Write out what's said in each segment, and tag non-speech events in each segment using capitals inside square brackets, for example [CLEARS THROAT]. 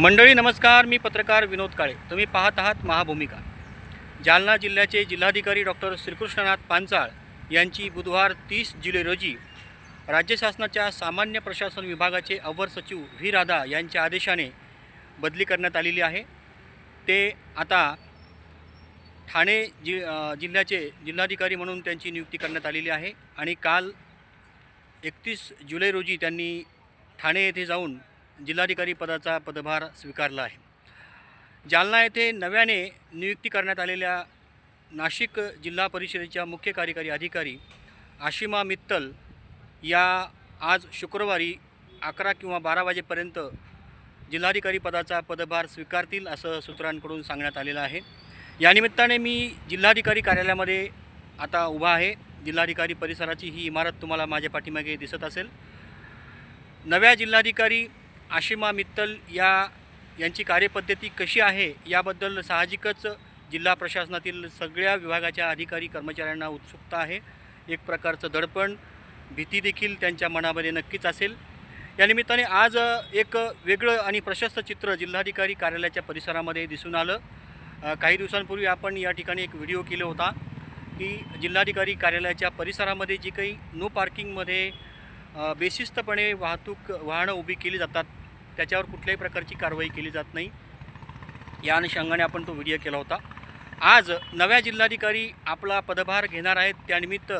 मंडळी नमस्कार. मी पत्रकार विनोद काळे. तुम्ही पाहत आहात महाभूमिका. जालना जिल्ह्याचे जिल्हाधिकारी डॉक्टर श्रीकृष्णनाथ पांचाळ यांची बुधवार तीस जुलै रोजी राज्य शासनाच्या सामान्य प्रशासन विभागाचे अवर सचिव व्ही. राधा यांच्या आदेशाने बदली करण्यात आलेली आहे. ते आता ठाणे जि जिल्ह्याचे जिल्हाधिकारी म्हणून त्यांची नियुक्ती करण्यात आलेली आहे आणि काल एकतीस जुलै रोजी त्यांनी ठाणे येथे जाऊन जिल्हाधिकारी पदाचा पदभार स्वीकारला आहे. जालना येथे नव्याने नियुक्ती करण्यात आलेल्या नाशिक जिल्हा परिषदेच्या मुख्य कार्यकारी अधिकारी आशिमा मित्तल या आज शुक्रवारी अकरा किंवा बारा वाजेपर्यंत जिल्हाधिकारी पदाचा पदभार स्वीकारतील असं सूत्रांकडून सांगण्यात आलेलं आहे. या निमित्ताने मी जिल्हाधिकारी कार्यालयामध्ये आता उभा आहे. जिल्हाधिकारी परिसराची ही इमारत तुम्हाला माझ्या पाठीमागे दिसत असेल. नव्या जिल्हाधिकारी आशिमा मित्तल या यांची कार्यपद्धती कशी आहे याबद्दल साहजिकच जिल्हा प्रशासनातील सगळ्या विभागाच्या अधिकारी कर्मचाऱ्यांना उत्सुकता आहे. एक प्रकारचं दडपण भीती देखील त्यांच्या मनामध्ये नक्कीच असेल. या निमित्ताने आज एक वेगळं आणि प्रशस्त चित्र जिल्हाधिकारी कार्यालयाच्या परिसरामध्ये दिसून आलं. काही दिवसांपूर्वी आपण या ठिकाणी एक व्हिडिओ केला होता की जिल्हाधिकारी कार्यालयाच्या परिसरामध्ये जी काही नो पार्किंगमध्ये बेशिस्तपणे वाहतूक वाहनं उभी केली जातात त्याच्यावर कुठल्याही प्रकारची कारवाई केली जात नाही. या अनुषंगाने आपण तो व्हिडिओ केला होता. आज नव्या जिल्हाधिकारी आपला पदभार घेणार आहेत. त्यानिमित्त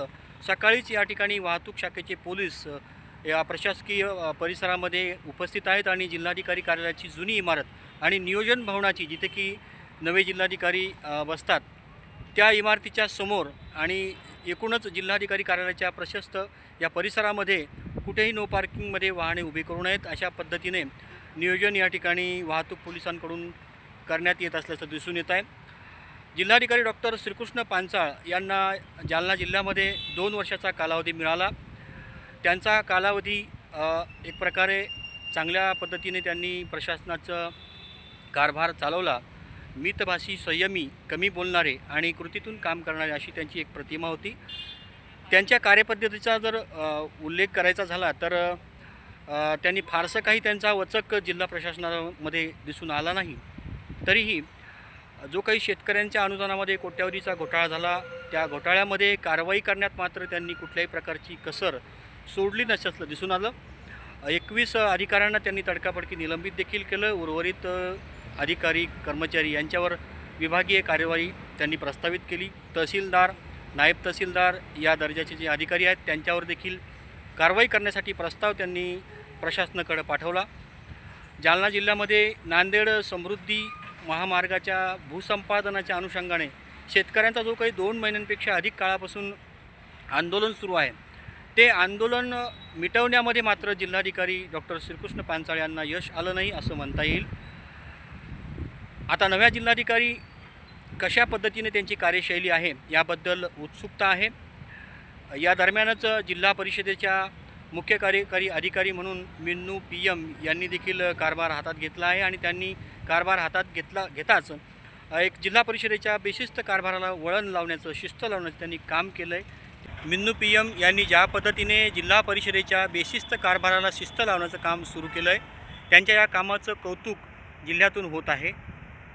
सकाळीच या ठिकाणी वाहतूक शाखेचे पोलीस या प्रशासकीय परिसरामध्ये उपस्थित आहेत आणि जिल्हाधिकारी कार्यालयाची जुनी इमारत आणि नियोजन भवनाची जिथे की नवे जिल्हाधिकारी बसतात त्या इमारतीच्या समोर आणि एकूणच जिल्हाधिकारी कार्यालयाच्या प्रशस्त या परिसरामध्ये कुठेही नो पार्किंगमध्ये वाहने उभी करू नयेत अशा पद्धतीने नियोजन या ठिकाणी वाहतूक पोलिसांकडून करण्यात येत असल्याचं दिसून येत आहे. जिल्हाधिकारी डॉक्टर श्रीकृष्ण पांचाळ यांना जालना जिल्ह्यामध्ये दोन वर्षाचा कालावधी मिळाला. त्यांचा कालावधी एक प्रकारे चांगल्या पद्धतीने त्यांनी प्रशासनाचं कारभार चालवला. मितभाषी संयमी कमी बोलणारे आणि कृतीतून काम करणारे अशी त्यांची एक प्रतिमा होती. त्यांच्या कार्यपद्धतीचा जर उल्लेख करायचा झाला तर त्यांनी फारसं काही त्यांचा वचक जिल्हा प्रशासनामध्ये दिसून आला नाही. तरीही जो काही शेतकऱ्यांच्या अनुदानामध्ये कोट्यावधीचा घोटाळा झाला त्या घोटाळ्यामध्ये कारवाई करण्यात मात्र त्यांनी कुठल्याही प्रकारची कसर सोडली नसल्याचं दिसून आलं. एकवीस अधिकाऱ्यांना त्यांनी तडकाफडकी निलंबित देखील केलं. उर्वरित अधिकारी कर्मचारी यांच्यावर विभागीय कार्यवाही त्यांनी प्रस्तावित केली. तहसीलदार नायब तहसीलदार या दर्जाचे जे अधिकारी आहेत त्यांच्यावर देखील कारवाई करण्यासाठी प्रस्ताव त्यांनी प्रशासनाकडे पाठवला. जालना जिल्ह्यामध्ये नांदेड समृद्धी महामार्गाच्या भूसंपादनाच्या अनुषंगाने शेतकऱ्यांचा जो काही दोन महिन्यांपेक्षा अधिक काळापासून आंदोलन सुरू आहे ते आंदोलन मिटवण्यामध्ये मात्र जिल्हाधिकारी डॉक्टर श्रीकृष्ण पांचाळ यांना यश आलं नाही असं म्हणता येईल. आता नव्या जिल्हाधिकारी कशा पद्धतीने त्यांची कार्यशैली आहे याबद्दल उत्सुकता आहे. या दरम्यानच जिल्हा परिषदेच्या मुख्य कार्यकारी अधिकारी म्हणून मिन्नू पी एम यांनी देखील कारभार हातात घेतला आहे आणि त्यांनी कारभार हातात घेतला घेताच एक जिल्हा परिषदेच्या बेशिस्त कारभाराला वळण लावण्याचं शिस्त लावण्याचं त्यांनी काम केलं आहे मिन्नू पी एम यांनी ज्या पद्धतीने जिल्हा परिषदेच्या बेशिस्त कारभाराला शिस्त लावण्याचं काम सुरू केलं आहे त्यांच्या या कामाचं कौतुक जिल्ह्यातून होत आहे.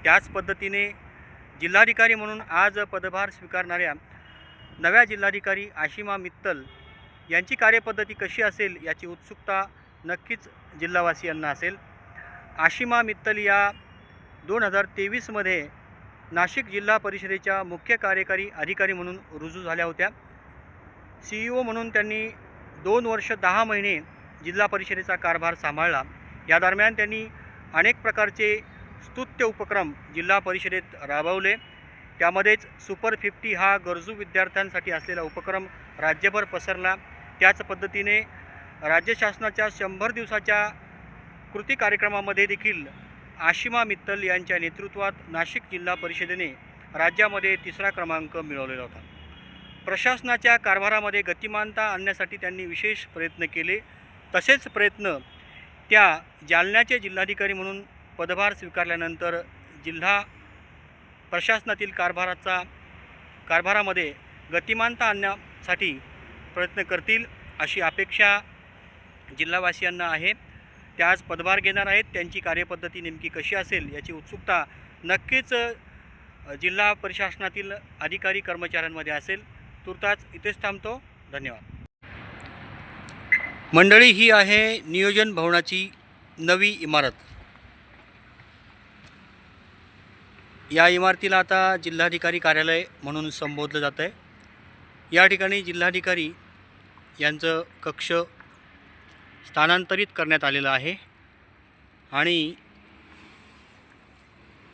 त्याच पद्धतीने जिल्हाधिकारी म्हणून आज पदभार स्वीकारणाऱ्या नव्या जिल्हाधिकारी आशिमा मित्तल यांची कार्यपद्धती कशी असेल याची उत्सुकता नक्कीच जिल्हावासियांना असेल. आशिमा मित्तल या दोन हजार तेवीसमध्ये नाशिक जिल्हा परिषदेच्या मुख्य कार्यकारी अधिकारी म्हणून रुजू झाल्या होत्या. सी ई ओ म्हणून त्यांनी दोन वर्ष दहा महिने जिल्हा परिषदेचा कारभार सांभाळला. या दरम्यान त्यांनी अनेक प्रकारचे स्तुत्य उपक्रम जिल्हा परिषदेत राबवले. त्यामध्येच सुपर फिफ्टी हा गरजू विद्यार्थ्यांसाठी असलेला उपक्रम राज्यभर पसरला. त्याच पद्धतीने राज्य शासनाच्या शंभर दिवसाच्या कृती कार्यक्रमामध्ये देखील आशिमा मित्तल यांच्या नेतृत्वात नाशिक जिल्हा परिषदेने राज्यामध्ये तिसरा क्रमांक मिळवलेला होता. प्रशासनाच्या कारभारामध्ये गतिमानता आणण्यासाठी त्यांनी विशेष प्रयत्न केले. तसेच प्रयत्न त्या जालन्याचे जिल्हाधिकारी म्हणून पदभार स्वीकारल्यानंतर जिल्हा प्रशासनातील कारभाराचा कारभारामध्ये गतिमानता आणण्यासाठी प्रयत्न करतील अशी अपेक्षा जिल्हावासियांना आहे. त्या आज पदभार घेणार आहेत. त्यांची कार्यपद्धती नेमकी कशी असेल याची उत्सुकता नक्कीच जिल्हा प्रशासनातील अधिकारी कर्मचाऱ्यांमध्ये असेल. तुर्ताच इथेच थांबतो. धन्यवाद. मंडळी ही आहे नियोजन भवनाची नवी इमारत. या इमारतीला आता जिल्हाधिकारी कार्यालय म्हणून संबोधलं जातं आहे. या ठिकाणी जिल्हाधिकारी यांचं कक्ष स्थानांतरित करण्यात आलेलं आहे. आणि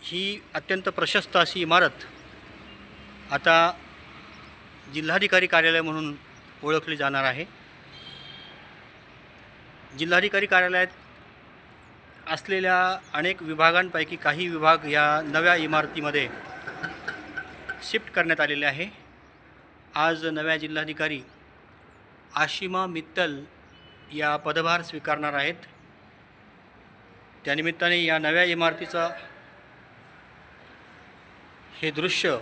ही अत्यंत प्रशस्त अशी इमारत आता जिल्हाधिकारी कार्यालय म्हणून ओळखली जाणार आहे. जिल्हाधिकारी कार्यालयात असलेल्या अनेक विभागांपैकी काही विभाग या नव्या इमारतीमध्ये शिफ्ट करण्यात आलेले आहे. आज नव्या जिल्हाधिकारी आशिमा मित्तल या पदभार स्वीकारणार आहेत. त्यानिमित्ताने या नव्या इमारतीचा हे दृश्य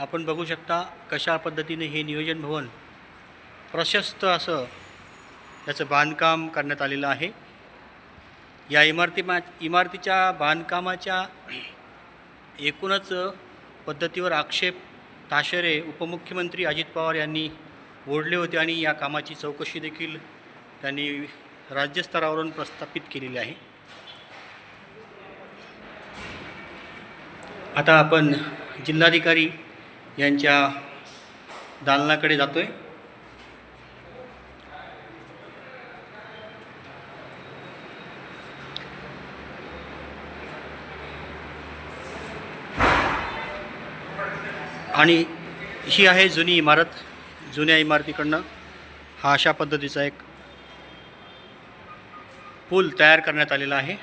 आपण बघू शकता कशा पद्धतीने हे नियोजन भवन प्रशस्त असं त्याचं बांधकाम करण्यात आलेलं आहे. या इमारती इमारतीच्या बांधकामाच्या [CLEARS THROAT] एकूणच पद्धतीवर आक्षेप ताशेरे उपमुख्यमंत्री अजित पवार यांनी ओढले होते आणि या कामाची चौकशी देखील त्यांनी राज्यस्तरावरून प्रस्थापित केलेली आहे. आता आपण जिल्हाधिकारी यांच्या दालनाकडे जातो आहे आणि ही आहे जुनी इमारत जुन्या इमारतीकडनं हा अशा पद्धतीचा एक पूल तयार करण्यात आलेला आहे.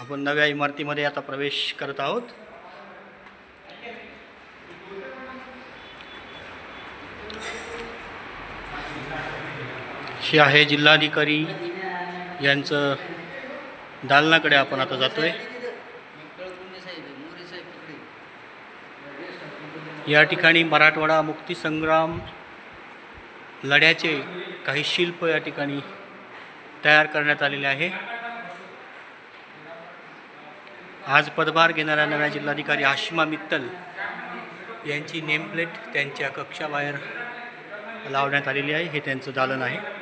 आपण नव्या इमारतीमध्ये आता प्रवेश करत आहोत. ही आहे जिल्हाधिकारी यांचं दालनाकडे आपण आता जातोय. या ठिकाणी मराठवाडा मुक्तीसंग्राम लढ्याचे काही शिल्प या ठिकाणी तयार करण्यात आलेले आहे. आज पदभार घेणाऱ्या नव्या जिल्हाधिकारी आशिमा मित्तल यांची नेमप्लेट त्यांच्या कक्षाबाहेर लावण्यात आलेली आहे. हे त्यांचं दालन आहे.